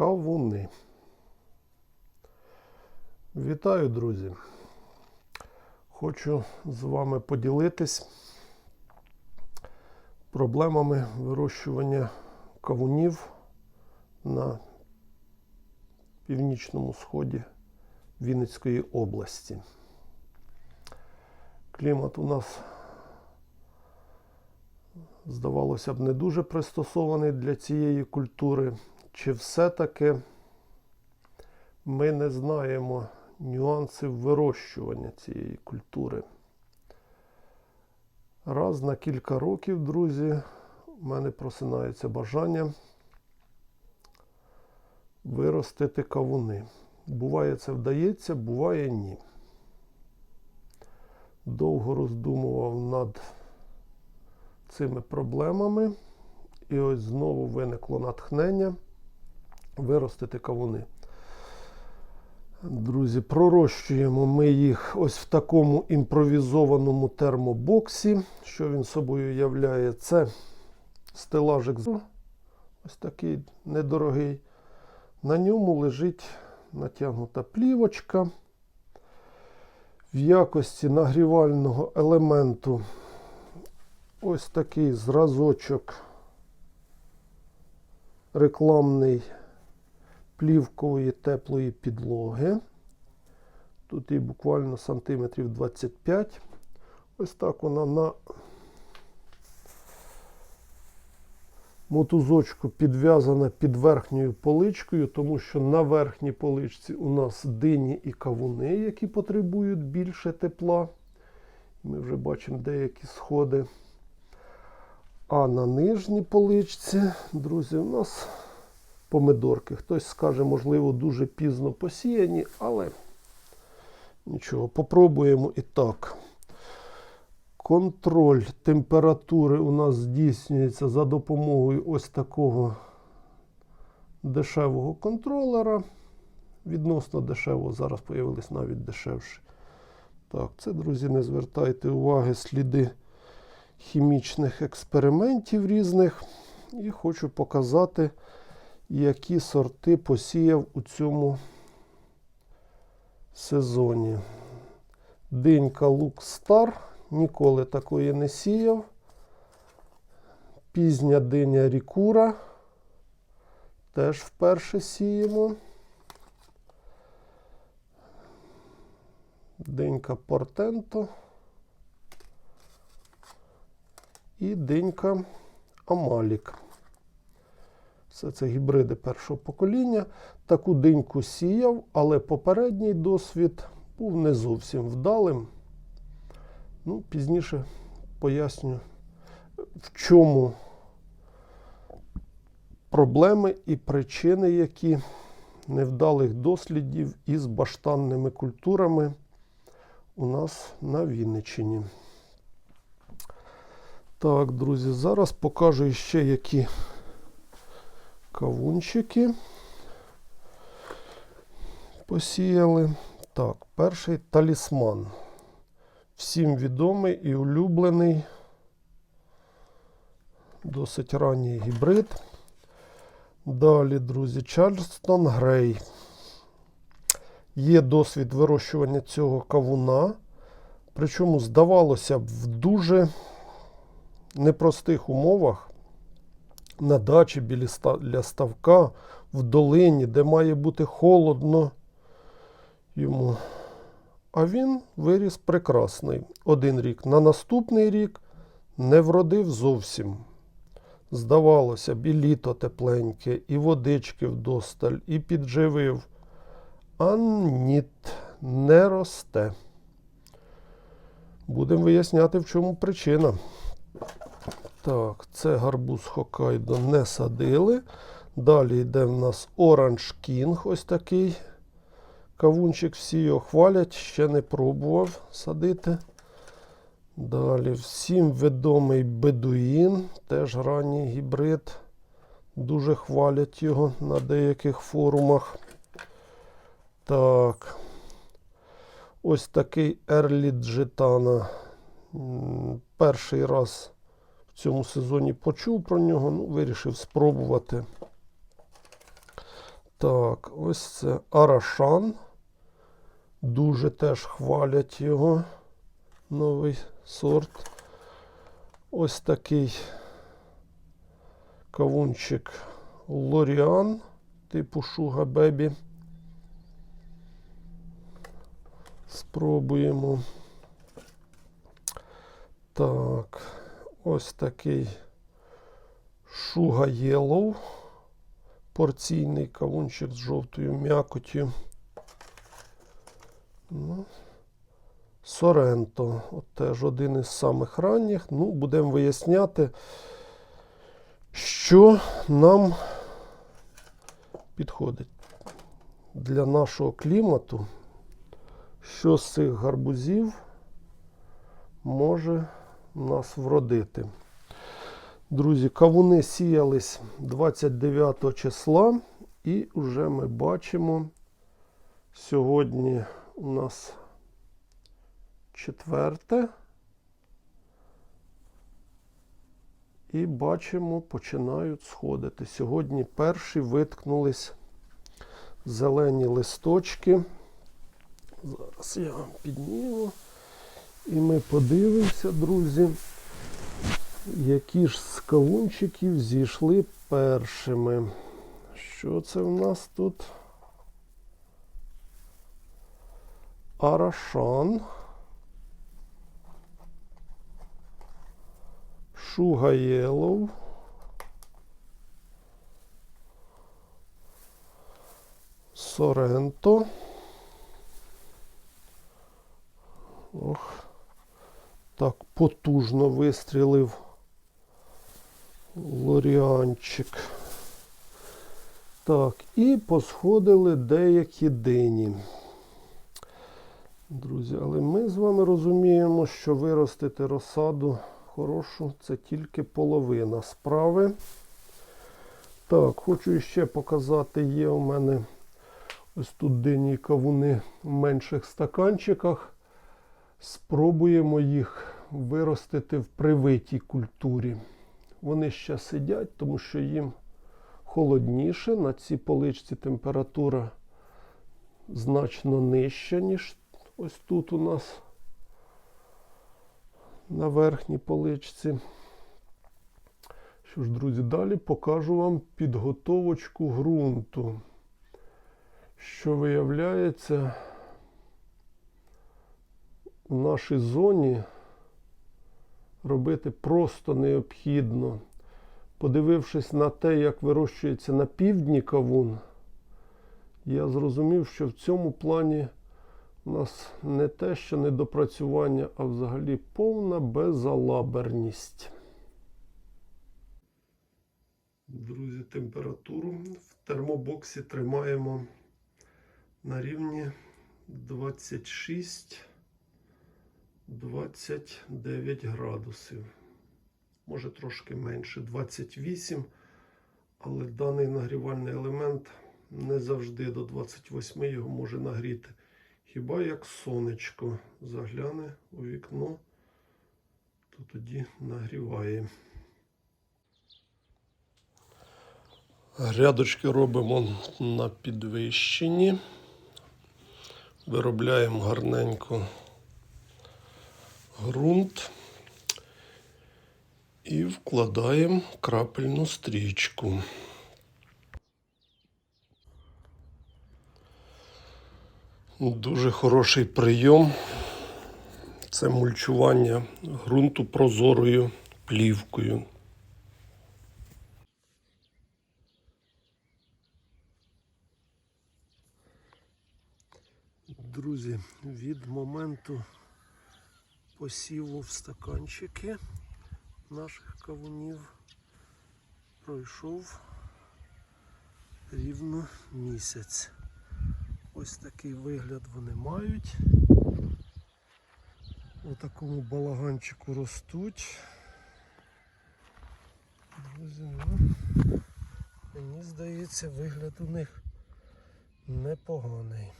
Кавуни. Вітаю, друзі! Хочу з вами поділитись проблемами вирощування кавунів на північному сході Вінницької області. Клімат у нас, здавалося б, не дуже пристосований для цієї культури. Чи все-таки ми не знаємо нюансів вирощування цієї культури? Раз на кілька років, друзі, в мене просинається бажання виростити кавуни. Буває, це вдається, буває ні. Довго роздумував над цими проблемами, і ось знову виникло натхнення виростити кавуни. Друзі, пророщуємо ми їх ось в такому імпровізованому термобоксі. Що він собою являє? Це стелажик, ось такий недорогий. На ньому лежить натягнута плівочка. В якості нагрівального елементу ось такий зразочок рекламний плівкової теплої підлоги. Тут їй буквально сантиметрів 25. Ось так вона на мотузочку підв'язана під верхньою поличкою, тому що на верхній поличці у нас дині і кавуни, які потребують більше тепла. Ми вже бачимо деякі сходи. А на нижній поличці, друзі, у нас помидорки. Хтось скаже, можливо, дуже пізно посіяні, але нічого, попробуємо і так. Контроль температури у нас здійснюється за допомогою ось такого дешевого контролера. Відносно дешевого, зараз з'явились навіть дешевші. Так, це, друзі, не звертайте уваги сліди хімічних експериментів різних. І хочу показати, які сорти посіяв у цьому сезоні. Динька Лук Стар. Ніколи такої не сіяв. Пізня диня Рікура. Теж вперше сіємо. Денька Портенто. І денька Амалік. Все це гібриди першого покоління. Таку деньку сіяв, але попередній досвід був не зовсім вдалим. Ну, Пізніше поясню, в чому проблеми і причини, які невдалих дослідів із баштанними культурами у нас на Вінниччині. Так, друзі, зараз покажу ще які кавунчики посіяли. Так, перший талісман. Всім відомий і улюблений. Досить ранній гібрид. Далі, друзі, Чарльстон Грей. Є досвід вирощування цього кавуна. Причому, здавалося б, в дуже непростих умовах на дачі біля ставка, в долині, де має бути холодно йому. А він виріс прекрасний. Один рік. На наступний рік не вродив зовсім. Здавалося б, і літо тепленьке, і водички вдосталь, і підживив. А ніт не росте. Будемо виясняти, в чому причина. Так, це гарбуз Хокайдо не садили. Далі йде в нас Оранж Кінг, ось такий. Кавунчик всі його хвалять, ще не пробував садити. Далі всім відомий бедуїн, теж ранній гібрид. Дуже хвалять його на деяких форумах. Так. Ось такий Ерлі Джитана. Перший раз в цьому сезоні почув про нього, ну, вирішив спробувати. Так, ось це Арашан. Дуже теж хвалять його. Новий сорт. Ось такий кавунчик Лоріан, типу Шуга Бебі. Спробуємо. Так, ось такий Шуга Єлоу. Порційний кавунчик з жовтою м'якотю. Ну, Соренто. От теж один із самих ранніх. Ну, будемо виясняти, що нам підходить для нашого клімату, що з цих гарбузів може нас вродити. Друзі, кавуни сіялись 29 числа, і вже ми бачимо, сьогодні у нас четверте. І бачимо, починають сходити. Сьогодні перші виткнулись зелені листочки. Зараз я підніму. І ми подивимося, друзі, які ж з кавунчиків зійшли першими. Що це в нас тут? Арашан. Шуга Єлоу. Соренто. Ох, так потужно вистрілив лоріанчик. Так, і посходили деякі дині. Друзі, але ми з вами розуміємо, що виростити розсаду хорошу це тільки половина справи. Так, хочу ще показати, є у мене ось тут дині кавуни в менших стаканчиках. Спробуємо їх виростити в привитій культурі. Вони ще сидять, тому що їм холодніше. На цій поличці температура значно нижча, ніж ось тут у нас на верхній поличці. Що ж, друзі, далі покажу вам підготовочку ґрунту. Що виявляється, нашій зоні робити просто необхідно. Подивившись на те, як вирощується на півдні кавун, я зрозумів, що в цьому плані у нас не те, що недопрацювання, а взагалі повна безалаберність. Друзі, температуру в термобоксі тримаємо на рівні 26 29 градусів. Може трошки менше 28, але даний нагрівальний елемент не завжди до 28 його може нагріти. Хіба як сонечко загляне у вікно, то тоді нагріває. Грядочки робимо на підвищенні. Виробляємо гарненько ґрунт і вкладаємо крапельну стрічку. Дуже хороший прийом. Це мульчування ґрунту прозорою плівкою. Друзі, від моменту посіву в стаканчики наших кавунів пройшов рівно місяць. Ось такий вигляд вони мають. У такому балаганчику ростуть. Друзі, ну, мені здається, вигляд у них непоганий.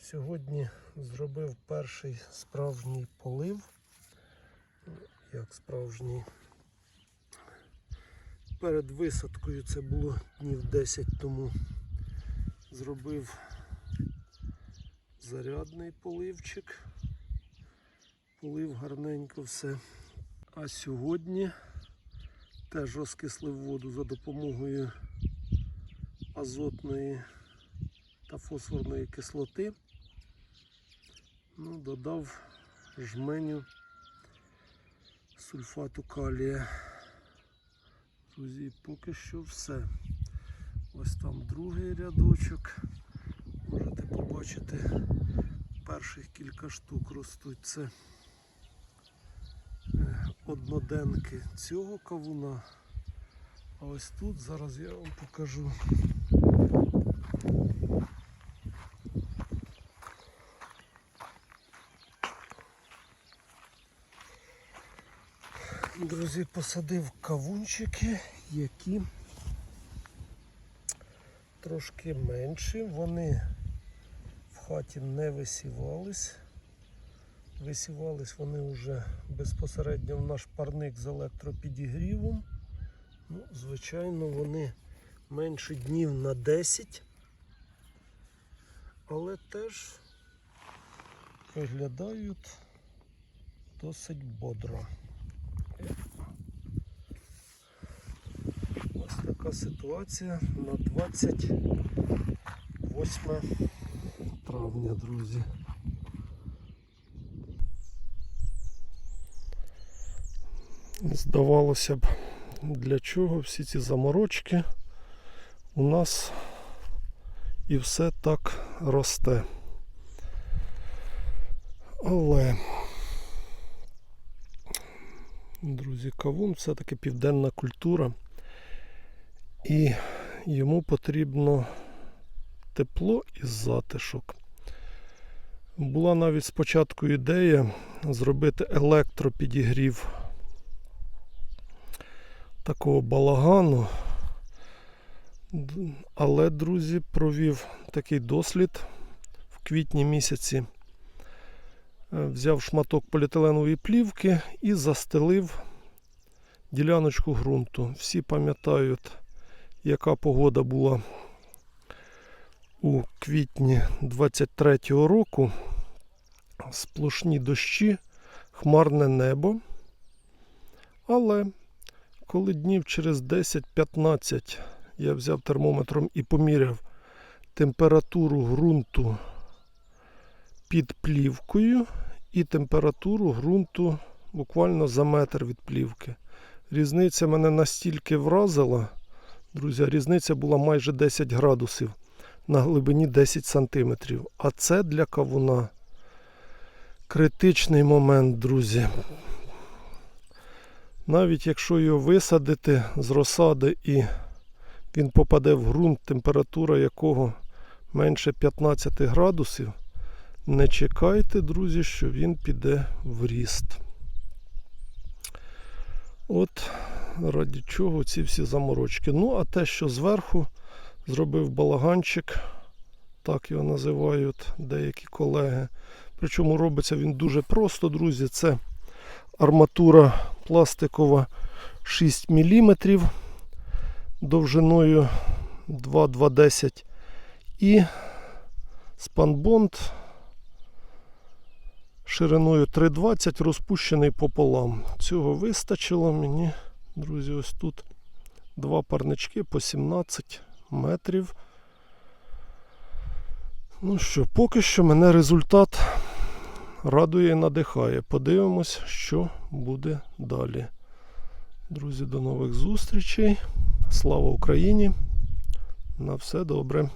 Сьогодні зробив перший справжній полив. Як справжній. Перед висадкою це було днів 10 тому. Зробив зарядний поливчик. Полив гарненько все. А сьогодні теж розкислив воду за допомогою азотної та фосфорної кислоти. Ну, додав жменю сульфату калія. Друзі, поки що все. Ось там другий рядочок. Можете побачити, перших кілька штук ростуть. Це е, одноденки цього кавуна. А ось тут зараз я вам покажу. Друзі, посадив кавунчики, які трошки менші. Вони в хаті не висівались. Висівались вони вже безпосередньо в наш парник з електропідігрівом. Ну, звичайно, вони менше днів на 10, але теж виглядають досить бодро. Ось така ситуація на 28 травня, друзі. Здавалося б, для чого всі ці заморочки у нас і все так росте. Але, друзі, кавун все-таки південна культура. І йому потрібно тепло і затишок. Була навіть спочатку ідея зробити електропідігрів такого балагану. Але, друзі, провів такий дослід в квітні місяці. Е, Взяв шматок поліетиленової плівки і застелив діляночку ґрунту. Всі пам'ятають, яка погода була у квітні 23-го року. Сплошні дощі, хмарне небо. Але коли днів через 10-15 я взяв термометром і поміряв температуру ґрунту під плівкою і температуру ґрунту буквально за метр від плівки. Різниця мене настільки вразила, друзі, різниця була майже 10 градусів на глибині 10 сантиметрів. А це для кавуна критичний момент, друзі. Навіть якщо його висадити з розсади і він попаде в ґрунт, температура якого менше 15 градусів, не чекайте, друзі, що він піде в ріст. От раді чого ці всі заморочки. Ну, а те, що зверху зробив балаганчик, так його називають деякі колеги. Причому робиться він дуже просто, друзі. Це арматура пластикова 6 мм довжиною 2,210 і спанбонд шириною 3,20 розпущений пополам. Цього вистачило мені, друзі, ось тут два парнички по 17 метрів. Ну що, поки що мене результат радує і надихає. Подивимось, що буде далі. Друзі, до нових зустрічей. Слава Україні! На все добре.